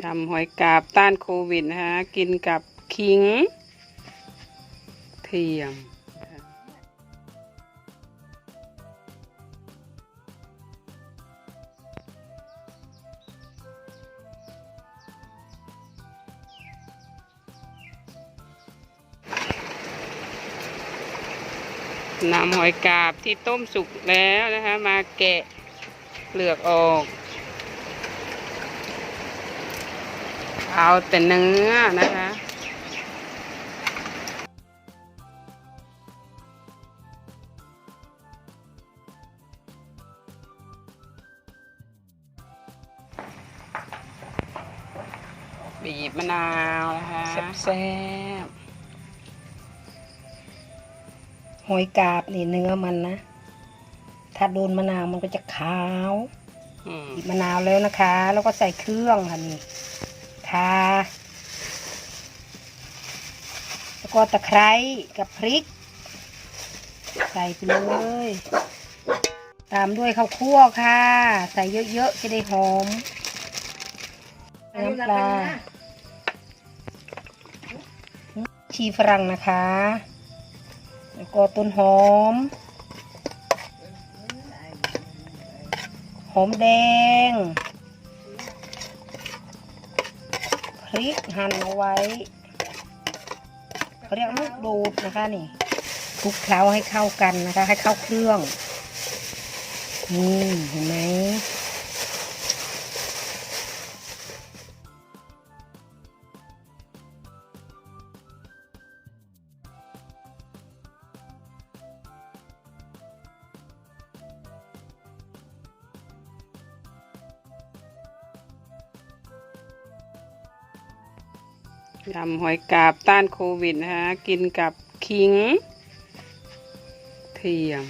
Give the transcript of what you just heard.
ยำหอยกาบต้านโควิดนะฮะกินกับขิง เทียมนำหอยกาบที่ต้มสุกแล้วนะคะ มาแกะเปลือกออก เอาแต่เนื้อนะคะบีบมะนาวนะคะแซ่บหอยกาบนี่เนื้อมันนะ ถ้าโดนมะนาวมันก็จะขาวอืมบีบมะนาวแล้วนะคะ แล้วก็ใส่เครื่องค่ะนี่ ค่ะ แล้วก็ตะไคร้กับพริก ใส่ไปเลย ตามด้วยข้าวคั่วค่ะ ใส่เยอะๆจะได้หอม น้ำปลาชีฝรั่งนะคะ แล้วก็ต้นหอม หอมแดง พริกหั่นเอาไว้เขาเรียกลูกดูดนะคะนี่คลุกเคล้าให้เข้ากันนะคะ ให้เข้าเครื่องนี่เห็นไหม ยำหอยกาบต้านโควิดนะฮะกินกับขิง เทียม